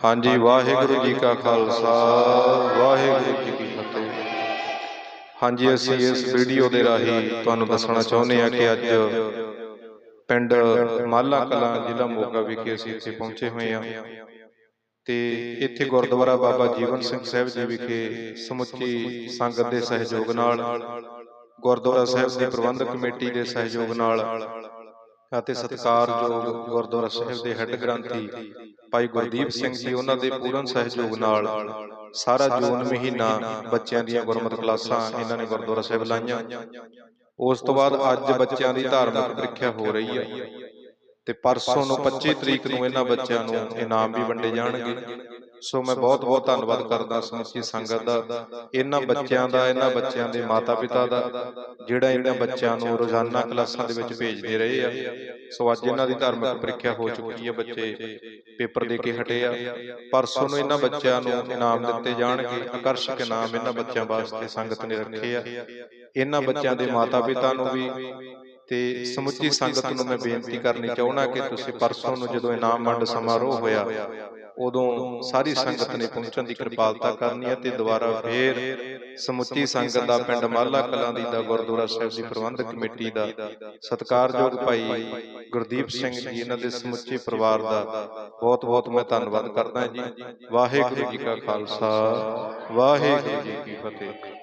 ਹਾਂਜੀ ਵਾਹਿਗੁਰੂ ਜੀ ਕਾ ਖਾਲਸਾ ਵਾਹਿਗੁਰੂ ਜੀ ਕੀ ਫਤਿਹ। ਹਾਂਜੀ ਅਸੀਂ ਇਸ ਵੀਡੀਓ ਦੇ ਰਾਹੀਂ ਤੁਹਾਨੂੰ ਦੱਸਣਾ ਚਾਹੁੰਦੇ ਹਾਂ ਕਿ ਅੱਜ ਪਿੰਡ ਮਾਲਾ ਕਲਾਂ ਜ਼ਿਲ੍ਹਾ ਮੋਗਾ ਵਿਖੇ ਅਸੀਂ ਇੱਥੇ ਪਹੁੰਚੇ ਹੋਏ ਹਾਂ। ਤੇ ਇੱਥੇ ਗੁਰਦੁਆਰਾ ਬਾਬਾ ਜੀਵਨ ਸਿੰਘ ਸਾਹਿਬ ਜੀ ਵਿਖੇ ਸਮੁੱਚੀ ਸੰਗਤ ਦੇ ਸਹਿਯੋਗ ਨਾਲ ਗੁਰਦੁਆਰਾ ਸਾਹਿਬ ਦੀ ਪ੍ਰਬੰਧਕ ਕਮੇਟੀ ਦੇ ਸਹਿਯੋਗ ਨਾਲ ਅਤੇ ਸਤਿਕਾਰਯੋਗ ਗੁਰਦੁਆਰਾ ਸਾਹਿਬ ਦੇ ਹੈੱਡ ਗ੍ਰੰਥੀ ਭਾਈ ਗੁਰਦੀਪ ਸਿੰਘ ਜੀ ਉਹਨਾਂ ਦੇ ਪੂਰਨ ਸਹਿਯੋਗ ਨਾਲ ਸਾਰਾ ਜੂਨ ਮਹੀਨਾ ਬੱਚਿਆਂ ਦੀਆਂ ਗੁਰਮਤਿ ਕਲਾਸਾਂ ਇਹਨਾਂ ਨੇ ਗੁਰਦੁਆਰਾ ਸਾਹਿਬ ਲਾਈਆਂ। ਉਸ ਤੋਂ ਬਾਅਦ ਅੱਜ ਬੱਚਿਆਂ ਦੀ ਧਾਰਮਿਕ ਪ੍ਰੀਖਿਆ ਹੋ ਰਹੀ ਹੈ। ਤੇ ਪਰਸੋਂ ਨੂੰ 25 ਤਰੀਕ ਨੂੰ ਇਹਨਾਂ ਬੱਚਿਆਂ ਨੂੰ ਇਨਾਮ ਵੀ ਵੰਡੇ ਜਾਣਗੇ। ਸੋ ਮੈਂ ਬਹੁਤ ਬਹੁਤ ਧੰਨਵਾਦ ਕਰਦਾ ਸਮੁੱਚੀ ਸੰਗਤ ਦਾ ਇਹਨਾਂ ਬੱਚਿਆਂ ਦਾ ਇਹਨਾਂ ਬੱਚਿਆਂ ਦੇ ਮਾਤਾ-ਪਿਤਾ ਦਾ ਜਿਹੜਾ ਇਹਨਾਂ ਬੱਚਿਆਂ ਨੂੰ ਰੋਜ਼ਾਨਾ ਕਲਾਸਾਂ ਦੇ ਵਿੱਚ ਭੇਜਦੇ ਰਹੇ ਆ। ਸੋ ਅੱਜ ਇਹਨਾਂ ਦੀ ਧਾਰਮਿਕ ਪ੍ਰੀਖਿਆ ਹੋ ਚੁੱਕੀ ਹੈ ਬੱਚੇ। ਪੇਪਰ ਦੇ ਕੇ ਹਟੇ ਆ। ਪਰਸੋਂ ਨੂੰ ਇਹਨਾਂ ਬੱਚਿਆਂ ਨੂੰ ਇਨਾਮ ਦਿੱਤੇ ਜਾਣਗੇ। ਆਕਰਸ਼ਕ ਇਨਾਮ ਇਹਨਾਂ ਬੱਚਿਆਂ ਵਾਸਤੇ ਸੰਗਤ ਨੇ ਰੱਖੇ ਆ। ਇਹਨਾਂ ਬੱਚਿਆਂ ਦੇ ਮਾਤਾ-ਪਿਤਾ ਨੂੰ ਵੀ ਤੇ ਸਮੁੱਚੀ ਸੰਗਤ ਨੂੰ ਮੈਂ ਬੇਨਤੀ ਕਰਨੀ ਚਾਹੁੰਦਾ ਕਿ ਤੁਸੀਂ ਪਰਸੋਂ ਨੂੰ ਜਦੋਂ ਇਨਾਮ ਵੰਡ ਸਮਾਰੋਹ ਹੋਇਆ ਉਦੋਂ ਸਾਰੀ ਸੰਗਤ ਨੇ ਪਹੁੰਚਣ ਦੀ ਕਿਰਪਾਲਤਾ ਕਰਨੀ ਹੈ ਤੇ ਦੁਬਾਰਾ ਫੇਰ ਸਮੁੱਚੀ ਸੰਗਤ ਦਾ ਪਿੰਡ ਮਾਲਾ ਕਲਾਂ ਦੀ ਦਾ ਗੁਰਦੁਆਰਾ ਸਾਹਿਬ ਦੀ ਪ੍ਰਬੰਧਕ ਕਮੇਟੀ ਦਾ ਸਤਿਕਾਰਯੋਗ ਭਾਈ ਗੁਰਦੀਪ ਸਿੰਘ ਜੀ ਇਹਨਾਂ ਦੇ ਸਮੁੱਚੇ ਪਰਿਵਾਰ ਦਾ ਬਹੁਤ ਬਹੁਤ ਮੈਂ ਧੰਨਵਾਦ ਕਰਦਾ ਜੀ। ਵਾਹਿਗੁਰੂ ਜੀ ਕਾ ਖਾਲਸਾ। ਵਾਹਿਗੁਰੂ ਜੀ ਕੀ ਫਤਿਹ।